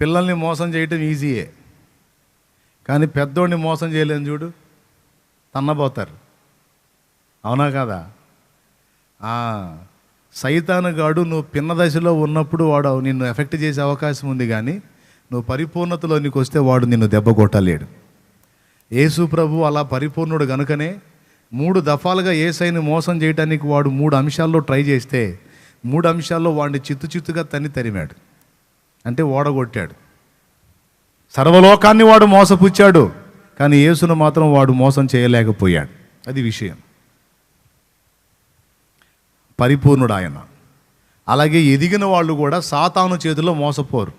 పిల్లల్ని మోసం చేయటం ఈజీయే. కానీ పెద్దోడిని మోసం చేయలేని చూడు తన్నబోతారు. అవునా కదా? ఆ, సైతానుగాడు నువ్వు పిన్న దశలో ఉన్నప్పుడు వాడు నిన్ను ఎఫెక్ట్ చేసే అవకాశం ఉంది కానీ నువ్వు పరిపూర్ణతలోనికి వస్తే వాడు నిన్ను దెబ్బ కొట్టలేడు. యేసు ప్రభు అలా పరిపూర్ణుడు గనుకనే మూడు దఫాలుగా ఏసైని మోసం చేయడానికి వాడు మూడు అంశాల్లో ట్రై చేస్తే మూడు అంశాల్లో వాడిని చిత్తు చిత్తుగా తన్ని తరిమాడు. అంటే ఓడగొట్టాడు. సర్వలోకాన్ని వాడు మోసపుచ్చాడు కానీ యేసును మాత్రం వాడు మోసం చేయలేకపోయాడు. అది విషయం. పరిపూర్ణుడు ఆయన అలాగే ఎదిగిన వాళ్ళు కూడా సాతాను చేతిలో మోసపోరు.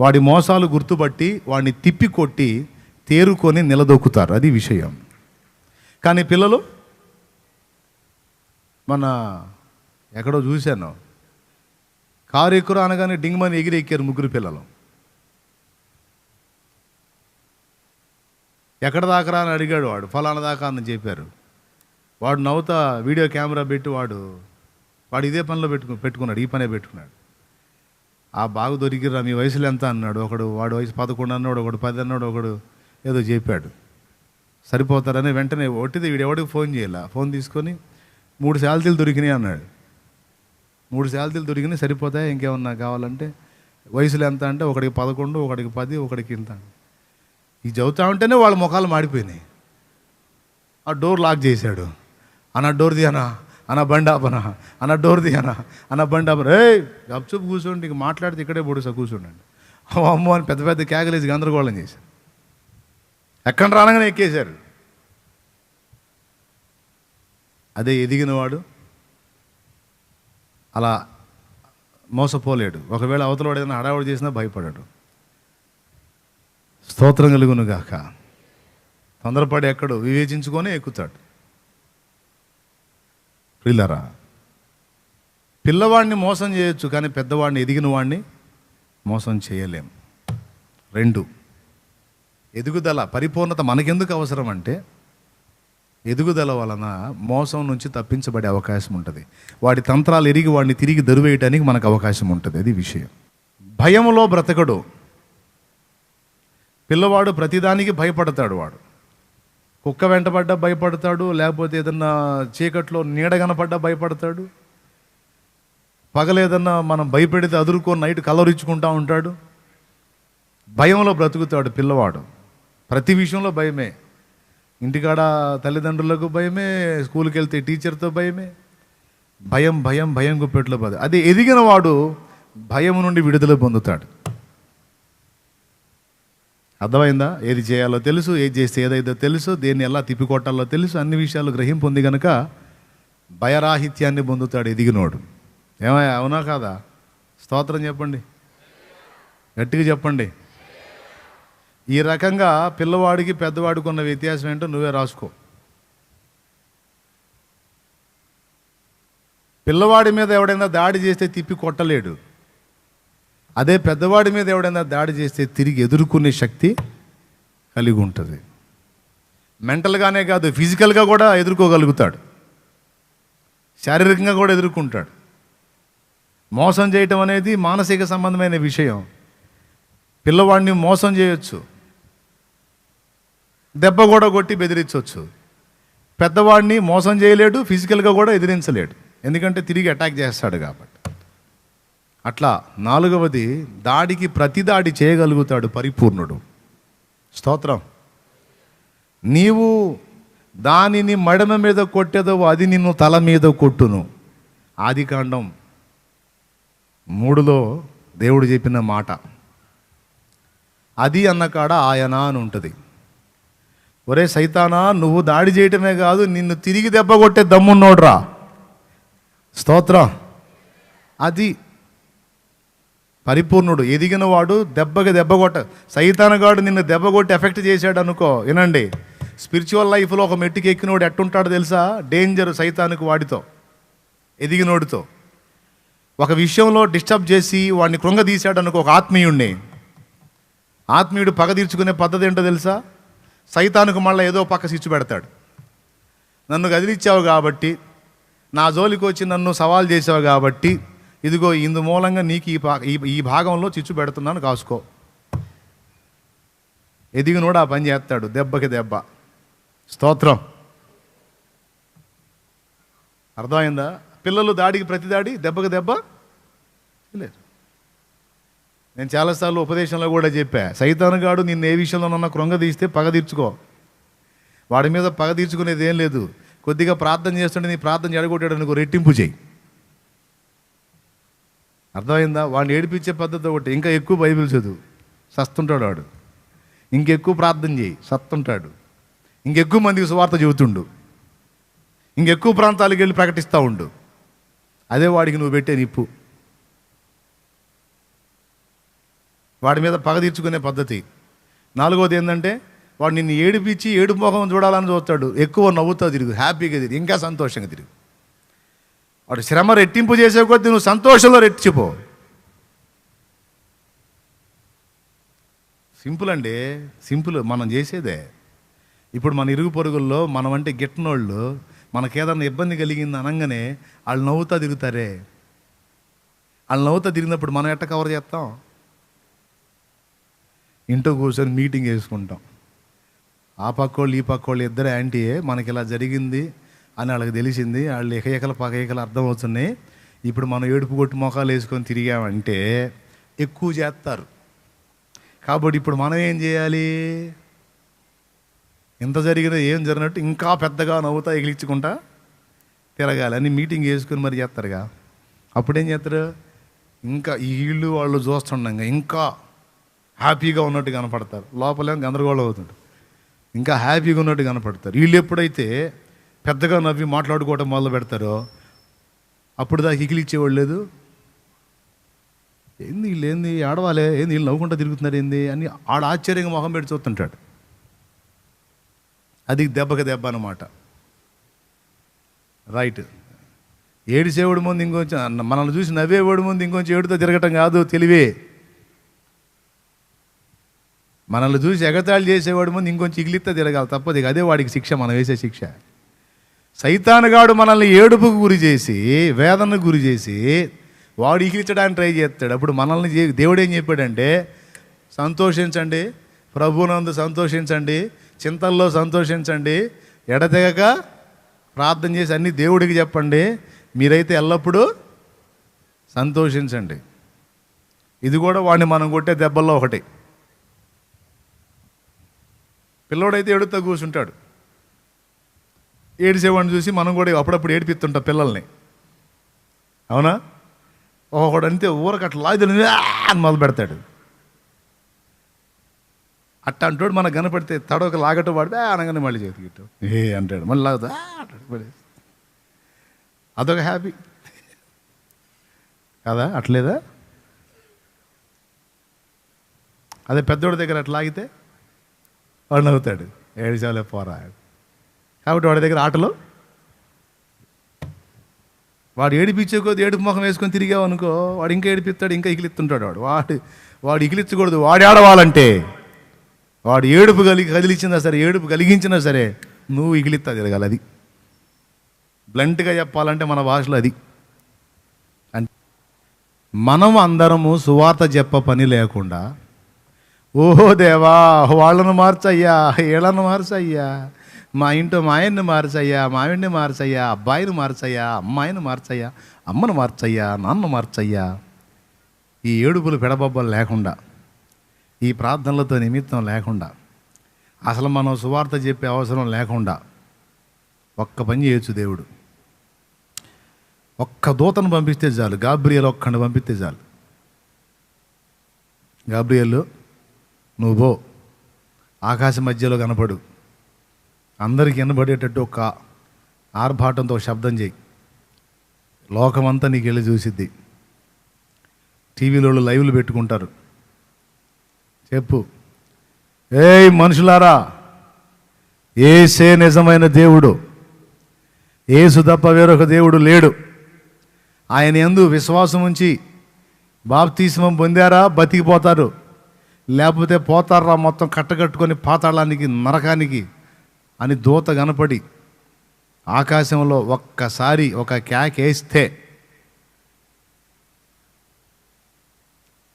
వాడి మోసాలు గుర్తుపట్టి వాడిని తిప్పి కొట్టి తేరుకొని నిలదొక్కుతారు. అది విషయం. కానీ పిల్లలు మన ఎక్కడో చూశాను. కారు ఎక్కురు అనగానే డింగ్మని ఎగిరి ఎక్కారు ముగ్గురు పిల్లలు. ఎక్కడ దాకరా అని అడిగాడు వాడు. ఫలానా దాకా అని చెప్పారు. వాడు నవ్వుతా వీడియో కెమెరా పెట్టి వాడు వాడు ఇదే పనిలో పెట్టుకు పెట్టుకున్నాడు ఈ పనే పెట్టుకున్నాడు. ఆ బాగా దొరికిరా మీ వయసులో ఎంత అన్నాడు. ఒకడు వాడు వయసు పదకొండు అన్నాడు ఒకడు పది అన్నాడు ఒకడు ఏదో చెప్పాడు. సరిపోతారని వెంటనే ఒట్టిది వీడు ఎవడికి ఫోన్ చేయాల. ఫోన్ తీసుకొని మూడు శాలతీలు దొరికినాయి అన్నాడు. మూడు శాలతీలు దొరికినాయి సరిపోతాయి? ఇంకేమన్నా కావాలంటే వయసులో ఎంత అంటే ఒకడికి పదకొండు ఒకడికి పది ఒకడికి ఇంత. ఈ చదువుతా ఉంటేనే వాళ్ళ ముఖాలు మాడిపోయినాయి. ఆ డోర్ లాక్ చేశాడు. అన్న డోర్ తీయనా? అన్న బండి అన్న డోర్ తీయనా? అన్న బండి ఆపన? రే గప్చుప్ కూర్చోండి ఇంక మాట్లాడితే ఇక్కడే పొడుసా కూర్చోండి అమ్మో అని పెద్ద పెద్ద కేకలేసి గందరగోళం చేశారు. ఎక్కడ రానగానే ఎక్కేశారు. అదే ఎదిగినవాడు అలా మోసపోలేడు. ఒకవేళ అవతల వాడు ఏదైనా హడావుడి చేసినా భయపడాడు. స్తోత్రం కలుగునుగాక తొందరపడి ఎక్కడు? వివేచించుకొని ఎక్కుతాడు. పిల్లరా పిల్లవాడిని మోసం చేయొచ్చు కానీ పెద్దవాడిని ఎదిగిన వాడిని మోసం చేయలేం. రెండు ఎదుగుదల పరిపూర్ణత మనకెందుకు అవసరం అంటే ఎదుగుదల వలన మోసం నుంచి తప్పించబడే అవకాశం ఉంటుంది. వాడి తంత్రాలు ఎరిగి వాడిని తిరిగి దరువేయటానికి మనకు అవకాశం ఉంటుంది. అది విషయం. భయములో బ్రతకడు. పిల్లవాడు ప్రతిదానికి భయపడతాడు వాడు. కుక్క వెంటబడ్డా భయపడతాడు లేకపోతే ఏదన్నా చీకట్లో నీడ కనపడ్డా భయపడతాడు. పగలేదన్నా మనం భయపెడితే అదురుకో నైట్ కలవరించుకుంటా ఉంటాడు. భయంలో బ్రతుకుతాడు పిల్లవాడు. ప్రతి విషయంలో భయమే. ఇంటికాడ తల్లిదండ్రులకు భయమే స్కూల్కి వెళ్తే టీచర్తో భయమే. భయం భయం భయం గుప్పెట్లో బాధ అది ఎదిగిన వాడు భయం నుండి విడుదల పొందుతాడు. అర్థమైందా? ఏది చేయాలో తెలుసు ఏది చేస్తే ఏదైతే తెలుసు దేన్ని ఎలా తిప్పికొట్టాలో తెలుసు అన్ని విషయాలు గ్రహింపు ఉంది కనుక భయరాహిత్యాన్ని పొందుతాడు ఎదిగినోడు. ఏమయ్యా అవునా కాదా? స్తోత్రం చెప్పండి. గట్టిగా చెప్పండి. ఈ రకంగా పిల్లవాడికి పెద్దవాడికి ఉన్న వ్యత్యాసం ఏంటో నువ్వే రాసుకో. పిల్లవాడి మీద ఎవడైనా దాడి చేస్తే తిప్పి కొట్టలేడు. అదే పెద్దవాడి మీద ఎవడైనా దాడి చేస్తే తిరిగి ఎదుర్కొనే శక్తి కలిగి ఉంటుంది. మెంటల్గానే కాదు ఫిజికల్గా కూడా ఎదుర్కోగలుగుతాడు. శారీరకంగా కూడా ఎదుర్కొంటాడు. మోసం చేయటం అనేది మానసిక సంబంధమైన విషయం. పిల్లవాడిని మోసం చేయొచ్చు. దెబ్బ కూడా కొట్టి బెదిరించవచ్చు. పెద్దవాడిని మోసం చేయలేడు ఫిజికల్గా కూడా ఎదిరించలేడు. ఎందుకంటే తిరిగి అటాక్ చేస్తాడు కాబట్టి. అట్లా నాలుగవది దాడికి ప్రతి దాడి చేయగలుగుతాడు పరిపూర్ణుడు. స్తోత్రం. నీవు దానిని మడమ మీద కొట్టేదవు అది నిన్ను తల మీద కొట్టును. ఆది కాండం మూడులో దేవుడు చెప్పిన మాట. అది అన్నకాడ ఆయన అని ఉంటుంది. ఒరే సైతానా నువ్వు దాడి చేయటమే కాదు నిన్ను తిరిగి దెబ్బ కొట్టే దమ్మున్నోడ్రా. స్తోత్రం. అది పరిపూర్ణుడు. ఎదిగిన వాడు దెబ్బకి దెబ్బ కొట్ట సైతానగాడు నిన్ను దెబ్బ కొట్టి ఎఫెక్ట్ చేశాడు అనుకో వినండి. స్పిరిచువల్ లైఫ్లో ఒక మెట్టుకి ఎక్కినోడు ఎట్టుంటాడు తెలుసా? డేంజర్ సైతానికి వాడితో ఎదిగినోడితో. ఒక విషయంలో డిస్టర్బ్ చేసి వాడిని కృంగదీశాడు అనుకో ఒక ఆత్మీయుణ్ణి. ఆత్మీయుడు పగ తీర్చుకునే పద్ధతి ఏంటో తెలుసా? సైతానికి మళ్ళీ ఏదో పక్క సిచ్చు పెడతాడు. నన్ను కదిలిచ్చావు కాబట్టి నా జోలికి వచ్చి నన్ను సవాల్ చేసావు కాబట్టి ఇదిగో ఇందు మూలంగా నీకు ఈ ఈ- ఈ భాగంలో చిచ్చు పెడుతున్నాను కాసుకో. ఎదిగినోడు ఆ పని చేస్తాడు దెబ్బకి దెబ్బ. స్తోత్రం. అర్థమైందా? పిల్లలు దాడికి ప్రతి దాడి దెబ్బకి దెబ్బ? లేదు. నేను చాలాసార్లు ఉపదేశంలో కూడా చెప్పా సైతానుగాడు నిన్ను ఏ విషయంలోనన్నా కృంగ తీస్తే పగ తీర్చుకో. వాడి మీద పగ తీర్చుకునేది ఏం లేదు. కొద్దిగా ప్రార్థన చేస్తుంటే నీ ప్రార్థన చెడగొట్టాడు అనుకో రెట్టింపు చేయి. అర్థమైందా? వాడిని ఏడిపించే పద్ధతి ఒకటి. ఇంకా ఎక్కువ బైబిల్ చదువు. సస్తుంటాడు వాడు. ఇంకెక్కువ ప్రార్థన చేయి. సత్తుంటాడు. ఇంకెక్కువ మందికి సువార్త చెబుతుండు. ఇంకెక్కువ ప్రాంతాలకు వెళ్ళి ప్రకటిస్తూ ఉండు. అదే వాడికి నువ్వు పెట్టే నిప్పు. వాడి మీద పగ తీర్చుకునే పద్ధతి. నాలుగోది ఏంటంటే వాడు నిన్ను ఏడిపించి ఏడు మొహం చూడాలని చూస్తాడు. ఎక్కువ నవ్వుతా తిరుగు హ్యాపీగా తిరిగి ఇంకా సంతోషంగా తిరుగు. వాడు శ్రమ రెట్టింపు చేసే కొద్దీ నువ్వు సంతోషంలో రెట్టించిపో. సింపుల్ అండి. సింపుల్ మనం చేసేదే. ఇప్పుడు మన ఇరుగు పొరుగుల్లో మనం అంటే గిట్టనోళ్ళు మనకేదన్నా ఇబ్బంది కలిగింది అనగానే వాళ్ళు నవ్వుతా తిరుగుతారే. వాళ్ళు నవ్వుతా తిరిగినప్పుడు మనం ఎట్ట కవర్ చేస్తాం? ఇంట్లో కూర్చొని మీటింగ్ వేసుకుంటాం ఆ పక్కోళ్ళు ఈ పక్కోళ్ళు ఇద్దరు యాంటీయే మనకి ఇలా జరిగింది అని వాళ్ళకి తెలిసింది. వాళ్ళు ఎకఎకల పకఎకలు అర్థమవుతున్నాయి. ఇప్పుడు మనం ఏడుపు కొట్టి మొఖాలు వేసుకొని తిరిగామంటే ఎక్కువ చేస్తారు. కాబట్టి ఇప్పుడు మనం ఏం చేయాలి? ఎంత జరిగినా ఏం జరిగినట్టు ఇంకా పెద్దగా నవ్వుతా ఎగిలించుకుంటా తిరగాలి. అని మీటింగ్ వేసుకొని మరి చేస్తారుగా. అప్పుడేం చేస్తారు? ఇంకా ఈ వీళ్ళు వాళ్ళు చూస్తుండగా ఇంకా హ్యాపీగా ఉన్నట్టు కనపడతారు. లోపలేం గందరగోళం అవుతుంది ఇంకా హ్యాపీగా ఉన్నట్టు కనపడతారు. వీళ్ళు ఎప్పుడైతే పెద్దగా నవ్వి మాట్లాడుకోవడం మొదలు పెడతారో అప్పుడు దాకా ఇకిలిచ్చేవాళ్ళు లేదు. ఏంది వీళ్ళు ఏంది ఆడవాలే ఏంది వీళ్ళు నవ్వుకుంటా తిరుగుతున్నారు ఏంది అని ఆడ ఆశ్చర్యంగా మొహం పెట్టి చూస్తుంటాడు. అది దెబ్బకి దెబ్బ అన్నమాట. రైట్. ఏడిసేవాడు ముందు ఇంకొంచెం మనల్ని చూసి నవ్వేవాడు ముందు ఇంకొంచెం ఏడుతో తిరగటం కాదు తెలివే. మనల్ని చూసి ఎగతాళి చేసేవాడు ముందు ఇంకొంచెం ఇగిలిత్త తిరగాలి తప్పదు అదే వాడికి శిక్ష మనం వేసే శిక్ష. సైతానుగాడు మనల్ని ఏడుపుకు గురి చేసి వేదనకు గురి చేసి వాడు ఇగిలించడానికి ట్రై చేస్తాడు. అప్పుడు మనల్ని దేవుడు ఏం చెప్పాడంటే సంతోషించండి ప్రభునందు సంతోషించండి చింతల్లో సంతోషించండి ఎడతెగక ప్రార్థన చేసి అన్ని దేవుడికి చెప్పండి మీరైతే ఎల్లప్పుడూ సంతోషించండి. ఇది కూడా వాడిని మనం కొట్టే దెబ్బల్లో ఒకటి. పిల్లోడైతే ఏడుతా కూర్చుంటాడు. ఏడిసేవాడిని చూసి మనం కూడా అప్పుడప్పుడు ఏడిపిస్తుంటాం పిల్లల్ని. అవునా? ఒకడు అంతే ఊరకు అట్లా లాగి అని మొదలు పెడతాడు. అట్ట అంటాడు మనకు కనపడితే తడవక లాగటం వాడు అనగానే మళ్ళీ చేతికిట్టు ఏ అంటాడు మళ్ళీ లాగుతా అంటాడు అదొక హ్యాపీ. కదా అట్లేదా? అదే పెద్దోడి దగ్గర అట్లా లాగితే వాడు నవ్వుతాడు. ఏడిచాలే పోరా కాబట్టి వాడి దగ్గర ఆటలు వాడు ఏడిపించే కొద్ది ఏడుపు ముఖం వేసుకొని తిరిగావు అనుకో వాడు ఇంకా ఏడిపిస్తాడు ఇంకా ఇగిలిస్తుంటాడు వాడు. వాడు వాడు ఇగిలిచ్చకూడదు వాడి ఆడవాలంటే వాడు ఏడుపు కలిగి కదిలించినా సరే ఏడుపు కలిగించినా సరే నువ్వు ఇగిలిత్తా తిరగాలి అది. బ్లంట్గా చెప్పాలంటే మన భాషలో అది. అంటే మనం అందరము సువార్త చెప్ప పని లేకుండా ఓహో దేవా వాళ్ళను మార్చయ్యా వీళ్ళను మార్చయ్యా. మా ఇంట్లో మా ఆయన్ని మార్చయ్యా మావిడిని మార్చయ్యా అబ్బాయిని మార్చయ్యా అమ్మాయిని మార్చయ్యా అమ్మను మార్చయ్యా నాన్న మార్చయ్యా. ఈ ఏడుపులు పెడబొబ్బలు లేకుండా ఈ ప్రార్థనలతో నిమిత్తం లేకుండా అసలు మనం సువార్త చెప్పే అవసరం లేకుండా ఒక్క పని చేయొచ్చు దేవుడు. ఒక్క దూతను పంపిస్తే చాలు గాబ్రియల్ ఒక్కడిని పంపిస్తే చాలు. గాబ్రియల్ నువ్వు పో. ఆకాశ మధ్యలో కనపడు. అందరికి వినబడేటట్టు ఒక ఆర్భాటంతో శబ్దం చేయి లోకమంతా నీకు వెళ్ళి చూసిద్ది. టీవీలో లైవ్లు పెట్టుకుంటారు. చెప్పు. ఏయ్ మనుషులారా ఏసే నిజమైన దేవుడు. ఏసు తప్ప వేరొక దేవుడు లేడు. ఆయన ఎందు విశ్వాసం ఉంచి బాప్తీస్మం పొందారా బతికిపోతారు. లేకపోతే పోతారా మొత్తం కట్టగట్టుకొని పాతాళానికి నరకానికి అని దూత కనపడి ఆకాశంలో ఒక్కసారి ఒక క్యాక్ వేస్తే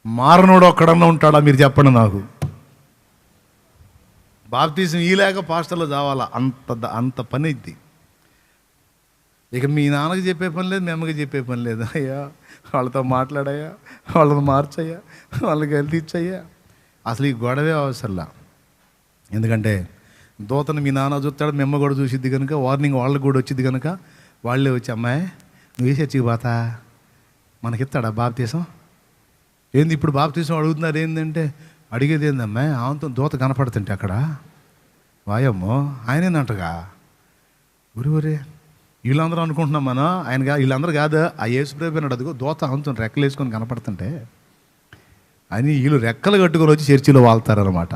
మారనోడు ఒక్కడన్నా ఉంటాడా మీరు చెప్పండి నాకు. బాప్తీసం ఈలేక పాస్టర్లో చావాలా అంత ద- అంత పని అయింది ఇక మీ నాన్నకి చెప్పే పని లేదు మీ అమ్మకి చెప్పే పని లేదు. అయ్యా వాళ్ళతో మాట్లాడయ్యా వాళ్ళని మార్చయ్యా వాళ్ళకి హెల్త్ ఇచ్చయ్యా. అసలు ఈ గొడవే అవసరంలా. ఎందుకంటే దూతను మీ నాన్న చూస్తాడు మీ అమ్మ కూడా చూసిద్ది కనుక వార్నింగ్ వాళ్ళకి కూడా వచ్చింది కనుక వాళ్ళే వచ్చి అమ్మాయి నువ్వు వేసి వచ్చి మనకిస్తాడా బాప్తీసం? ఏంది ఇప్పుడు బాప్తీసం అడుగుతున్నారు ఏంటంటే అడిగేది ఏందమ్మా ఆమెతో దూత కనపడుతుంటే అక్కడ. వాయమ్మో ఆయనేనంటగా? ఊరి ఊరే వీళ్ళందరూ అనుకుంటున్నాం మనం. ఆయన వీళ్ళందరూ కాదు. ఆ యేసుప్రేపు అన్నాడు దోత ఆమెతో రెక్కలు వేసుకొని కనపడుతుంటే అని వీళ్ళు రెక్కలు కట్టుకొని వచ్చి చర్చిలో వాళ్తారనమాట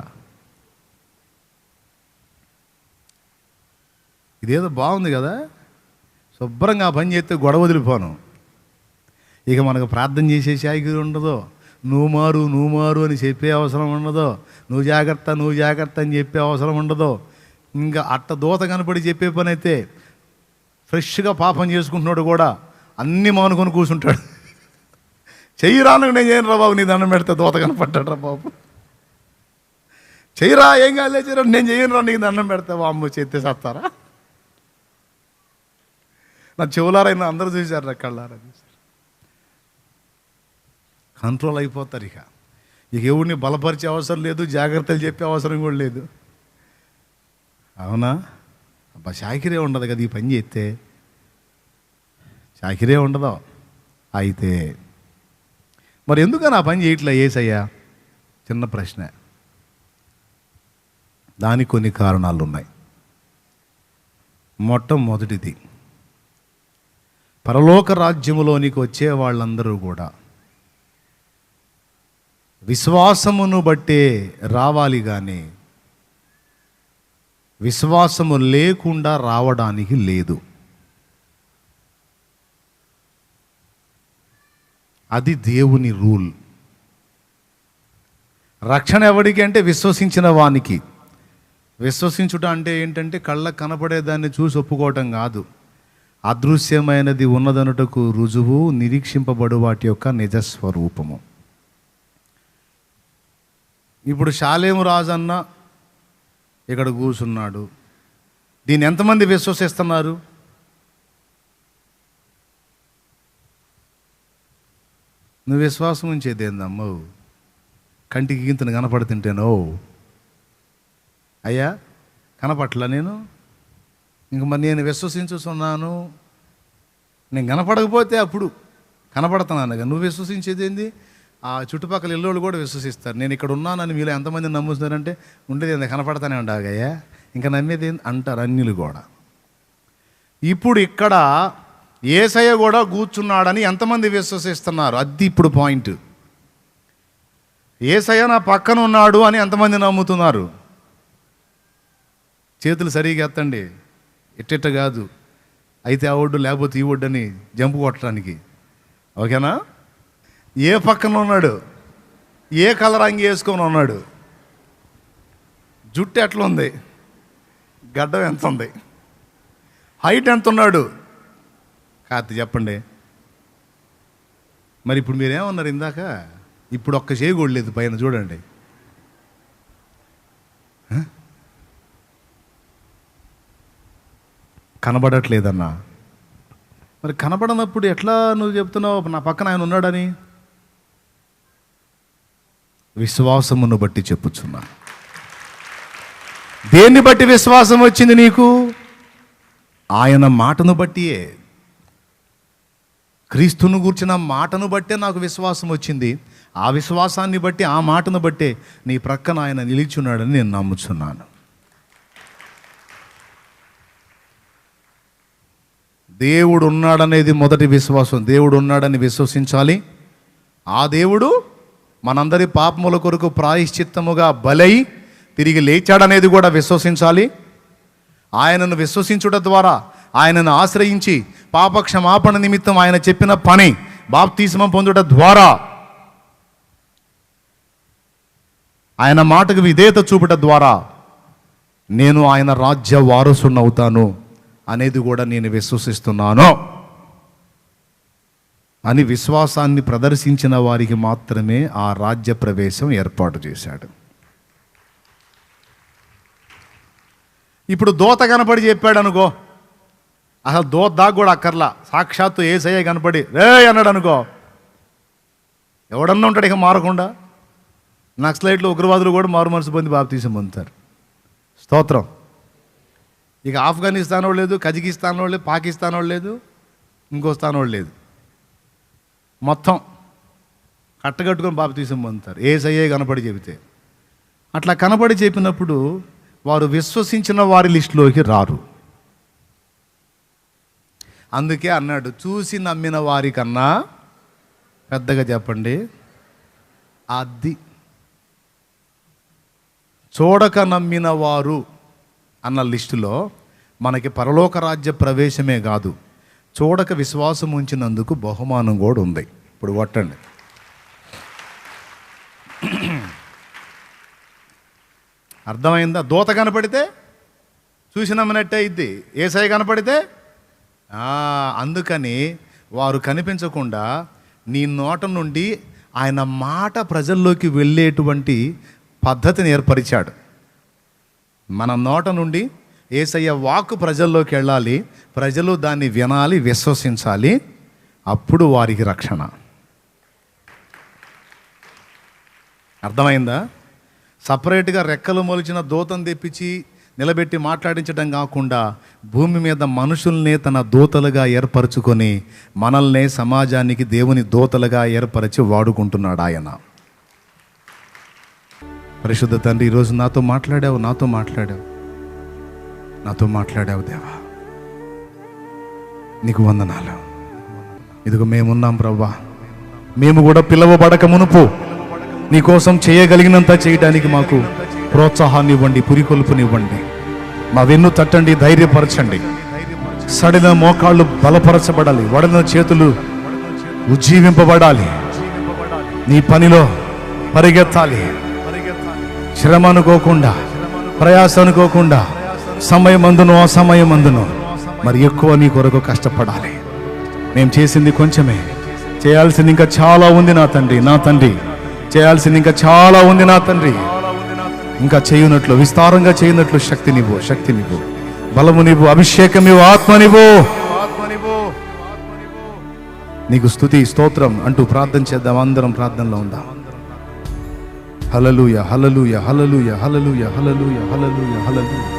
ఇదేదో బాగుంది కదా. శుభ్రంగా ఆ పని చేస్తే గొడవ వదిలిపోను. ఇక మనకు ప్రార్థన చేసే శాఖ ఉండదు. నువ్వు మారు నువ్వు మారు అని చెప్పే అవసరం ఉండదు. నువ్వు జాగ్రత్త నువ్వు జాగ్రత్త అని చెప్పే అవసరం ఉండదు. ఇంకా అట్ట దూత కనపడి చెప్పే పని అయితే ఫ్రెష్గా పాపం చేసుకుంటున్నాడు కూడా అన్నీ మానుకొని కూర్చుంటాడు. చెయ్యిరాను నేను చేయను రా బాబు నీ దండం పెడితే దోత కనపడ్డాడు రా బాబు. చెయ్యిరా ఏం కాలే చెయ్యరా నేను చేయను రా నీకు దండం పెడితే అమ్మ చేస్తే చేస్తారా? నా చెవులారైన అందరూ చూశారు రా కళ్ళారా చూశారు? కంట్రోల్ అయిపోతారు ఇక. ఇక ఎవరిని బలపరిచే అవసరం లేదు జాగ్రత్తలు చెప్పే అవసరం కూడా లేదు. అవునా? అబ్బా షాకిరే ఉండదు కదా ఈ పని చేస్తే. షాకిరే ఉండదు? అయితే మరి ఎందుకు నా పని చేయట్లే ఏసయ్యా? చిన్న ప్రశ్న. దానికి కొన్ని కారణాలు ఉన్నాయి మొట్టమొదటిది పరలోక రాజ్యములోనికి వచ్చే వాళ్ళందరూ కూడా విశ్వాసమును బట్టే రావాలి కానీ విశ్వాసము లేకుండా రావడానికి లేదు. అది దేవుని రూల్. రక్షణ ఎవడికి అంటే విశ్వసించిన వానికి. విశ్వసించుట అంటే ఏంటంటే కళ్ళకు కనపడేదాన్ని చూసి ఒప్పుకోవటం కాదు. అదృశ్యమైనది ఉన్నదనుటకు రుజువు నిరీక్షింపబడు వాటి యొక్క నిజస్వరూపము. ఇప్పుడు శాలేము రాజన్న ఇక్కడ కూర్చున్నాడు. దీన్ని ఎంతమంది విశ్వసిస్తున్నారు? నువ్వు విశ్వాసం ఉంచేది ఏందమ్మో? కంటికి గింతను కనపడుతుంటేనో? అయ్యా కనపట్లా నేను? ఇంక మరి నేను విశ్వసించుతున్నాను నేను కనపడకపోతే అప్పుడు కనపడుతున్నాను నువ్వు విశ్వసించేది ఏంది? ఆ చుట్టుపక్కల ఇల్లు కూడా విశ్వసిస్తారు. నేను ఇక్కడ ఉన్నానని మీలో ఎంతమంది నమ్ముతున్నారంటే ఉండేది ఏంది? కనపడతానే ఉండగయ్యా ఇంకా నమ్మేది ఏంది? అంటారు అన్యులు కూడా. ఇప్పుడు ఇక్కడ ఏసయ్య కూడా కూర్చున్నాడని ఎంతమంది విశ్వసిస్తున్నారు? అది ఇప్పుడు పాయింట్. ఏసయ్య నా పక్కన ఉన్నాడు అని ఎంతమంది నమ్ముతున్నారు? చేతులు సరిగా ఎత్తండి. ఇట్టిట్ట కాదు. అయితే ఆ ఒడ్డు లేకపోతే ఈ ఒడ్డు అని జంపు కొట్టడానికి. ఓకేనా? ఏ పక్కన ఉన్నాడు? ఏ కలర్ అంగి వేసుకొని ఉన్నాడు? జుట్టు ఎట్లా ఉంది గడ్డం ఎంత ఉంది హైట్ ఎంత ఉన్నాడు కాదు చెప్పండి. మరి ఇప్పుడు మీరేమన్నారు ఇందాక? ఇప్పుడు ఒక్క చేయకూడలేదు పైన చూడండి. కనబడట్లేదన్నా. మరి కనబడనప్పుడు ఎట్లా నువ్వు చెప్తున్నావు? నా పక్కన ఆయన ఉన్నాడని? విశ్వాసమును బట్టి చెప్పుచున్నా. దేన్ని బట్టి విశ్వాసం వచ్చింది నీకు? ఆయన మాటను బట్టియే. క్రీస్తును గూర్చిన మాటను బట్టే నాకు విశ్వాసం వచ్చింది. ఆ విశ్వాసాన్ని బట్టి ఆ మాటను బట్టే నీ ప్రక్కన ఆయన నిలిచున్నాడని నేను నమ్ముచున్నాను. దేవుడు ఉన్నాడనేది మొదటి విశ్వాసం. దేవుడు ఉన్నాడని విశ్వసించాలి. ఆ దేవుడు మనందరి పాపముల కొరకు ప్రాయశ్చిత్తముగా బలై తిరిగి లేచాడనేది కూడా విశ్వసించాలి. ఆయనను విశ్వసించుట ద్వారా ఆయనను ఆశ్రయించి పాపక్షమాపణ నిమిత్తం ఆయన చెప్పిన పని బాప్తీసమ పొందుట ద్వారా ఆయన మాటకు విధేయత చూపుట ద్వారా నేను ఆయన రాజ్య వారసునవుతాను అనేది కూడా నేను విశ్వసిస్తున్నాను. అని విశ్వాసాన్ని ప్రదర్శించిన వారికి మాత్రమే ఆ రాజ్య ప్రవేశం ఏర్పాటు చేశాడు. ఇప్పుడు దోత కనపడి చెప్పాడు అనుకో అసలు దోద్దా దాకా కూడా అక్కర్లా. సాక్షాత్తు ఏసయ్య కనపడి రే అన్నాడు అనుకో. ఎవడన్నా ఉంటాడు ఇక మారకుండా. నక్సలైట్లు ఉగ్రవాదులు కూడా మారు మనసు పొంది బాప్తీసం పొందుతారు. స్తోత్రం. ఇక ఆఫ్ఘనిస్తాన్ వాళ్ళు లేదు కజకిస్తాన్ వాళ్ళు లేదు పాకిస్తాన్ వాళ్ళు లేదు ఇంకో స్థానం వాళ్ళు లేదు. మొత్తం కట్టగట్టుకొని బాప్తీసం పొందుతారు. ఏ కనపడి చెబితే. అట్లా కనపడి చెప్పినప్పుడు వారు విశ్వసించిన వారి లిస్టులోకి రారు. అందుకే అన్నాడు చూసి నమ్మిన వారికన్నా పెద్దగా చెప్పండి. అది చూడక నమ్మిన వారు అన్న లిస్టులో మనకి పరలోక రాజ్య ప్రవేశమే కాదు. చూడక విశ్వాసం ఉంచినందుకు బహుమానం కూడా ఉంది. ఇప్పుడు కొట్టండి. అర్థమైందా? దూత కనపడితే చూసి నమ్మినట్టే ఇద్ది కనపడితే అందుకని వారు కనిపించకుండా నీ నోట నుండి ఆయన మాట ప్రజల్లోకి వెళ్ళేటువంటి పద్ధతిని ఏర్పరిచాడు. మన నోట నుండి ఏసయ్య వాక్కు ప్రజల్లోకి వెళ్ళాలి ప్రజలు దాన్ని వినాలి విశ్వసించాలి అప్పుడు వారికి రక్షణ. అర్థమైందా? సపరేట్గా రెక్కలు మొలిచిన దూతం తెప్పించి నిలబెట్టి మాట్లాడించడం కాకుండా భూమి మీద మనుషుల్నే తన దూతలుగా ఏర్పరచుకొని మనల్నే సమాజానికి దేవుని దూతలుగా ఏర్పరిచి వాడుకుంటున్నాడు ఆయన. పరిశుద్ధ తండ్రి ఈరోజు నాతో మాట్లాడావు నాతో మాట్లాడావు. నాతో మాట్లాడావు దేవా. నీకు వందనాలు. ఇదిగో మేమున్నాం ప్రవ్వా. మేము కూడా పిలవబడక మునుపు నీకోసం చేయగలిగినంత చేయడానికి మాకు ప్రోత్సాహాన్ని ఇవ్వండి పురికొల్పునివ్వండి. మా వెన్ను తట్టండి ధైర్యపరచండి. సడిన మోకాళ్ళు బలపరచబడాలి వడన చేతులు ఉజ్జీవింపబడాలి. నీ పనిలో పరిగెత్తాలి. శ్రమ అనుకోకుండా ప్రయాస అనుకోకుండా సమయమందును అసమయమందును మరి ఎక్కువ నీ కొరకు కష్టపడాలి. మేము చేసింది కొంచెమే. చేయాల్సింది ఇంకా చాలా ఉంది నా తండ్రి నా తండ్రి. చేయాల్సింది ఇంకా చాలా ఉంది నా తండ్రి. ఇంకా చేయునట్లు విస్తారంగా చేయనట్లు శక్తినివ్వు శక్తినివ్వు. బలమునివ్వు అభిషేకమివ్వు ఆత్మనివ్వు. నీకు స్తుతి స్తోత్రం అంటూ ప్రార్థన చేద్దాం. అందరం ప్రార్థనలో ఉందాం. హలలుయ హలలుయ హలలుయ హలలుయ హలలుయ హలలుయ హలలుయ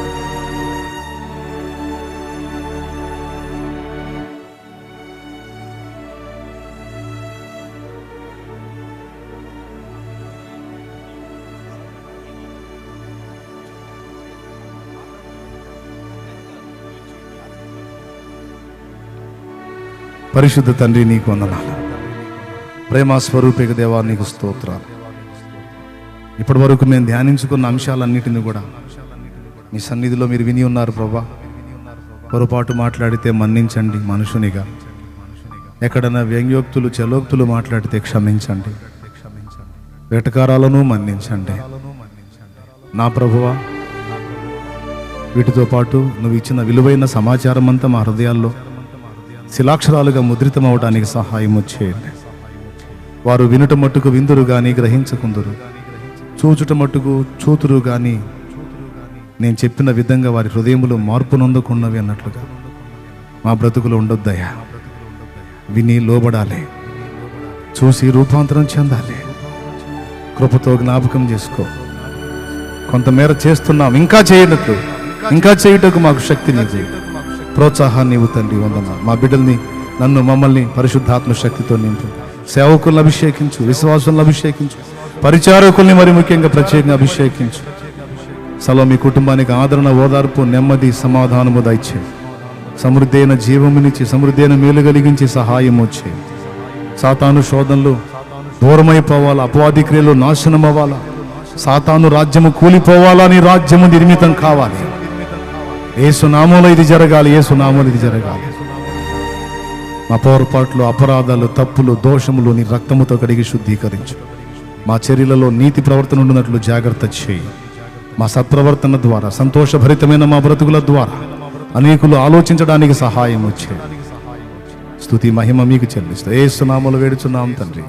పరిశుద్ధ తండ్రి నీకు వందనాలు. ప్రేమ స్వరూపిక దేవా నీకు స్తోత్రాలు. ఇప్పటి వరకు మేము ధ్యానించుకున్న అంశాలన్నిటిని కూడా మీ సన్నిధిలో మీరు విని ఉన్నారు ప్రభా. పొరపాటు మాట్లాడితే మన్నించండి మనుషునిగా. ఎక్కడైనా వ్యంగ్యోక్తులు చలోక్తులు మాట్లాడితే క్షమించండి. వెటకారాలను మన్నించండి. నా ప్రభువా వీటితో పాటు నువ్వు ఇచ్చిన విలువైన సమాచారం అంతా మా హృదయాల్లో శిలాక్షరాలుగా ముద్రితమవడానికి సహాయం చేయండి వారు వినుట మట్టుకు విందురు కానీ గ్రహించకుందరు. చూచుట మట్టుకు చూతురు కానీ నేను చెప్పిన విధంగా వారి హృదయములు మార్పు నొందకున్నవి అన్నట్లుగా. మా బ్రతుకులు ఉండొద్దయ్యా. విని లోబడాలి. చూసి రూపాంతరం చెందాలి. కృపతో జ్ఞాపకం చేసుకో. కొంతమేర చేస్తున్నాం. ఇంకా చేయనట్లు. ఇంకా చేయుటకు మాకు శక్తిని నీకు. ప్రోత్సాహాన్ని ఇవ్వు తండ్రి వందన. మా బిడ్డల్ని నన్ను మమ్మల్ని పరిశుద్ధాత్మ శక్తితో నింపు. సేవకులను అభిషేకించు విశ్వాసులను అభిషేకించు. పరిచారకుల్ని మరి ముఖ్యంగా ప్రత్యేకంగా అభిషేకించు. సలో మీ కుటుంబానికి ఆదరణ ఓదార్పు నెమ్మది సమాధానము దయచే సమృద్ధి అయిన జీవమునిచ్చి సమృద్ధి అయిన మేలు కలిగించి సహాయం వచ్చే సాతాను శోధనలు దూరమైపోవాలా? అపవాది క్రియలు నాశనం అవ్వాలా సాతాను రాజ్యము కూలిపోవాలా? నీ రాజ్యము నిర్మితం కావాలి. ఏసునామంలో ఇది జరగాలి ఏసునామంలో ఇది జరగాలి. మా పొరపాట్లు అపరాధాలు తప్పులు దోషములు నీ రక్తముతో కడిగి శుద్ధీకరించు. మా చర్యలలో నీతి ప్రవర్తన ఉండినట్లు జాగ్రత్త చేయి. మా సత్ప్రవర్తన ద్వారా సంతోషభరితమైన మా బ్రతుకుల ద్వారా అనేకులు ఆలోచించడానికి సహాయం వచ్చే స్థుతి మహిమ మీకు చెల్లిస్తా. ఏ సునామలు వేడుచున్నాం తండ్రి.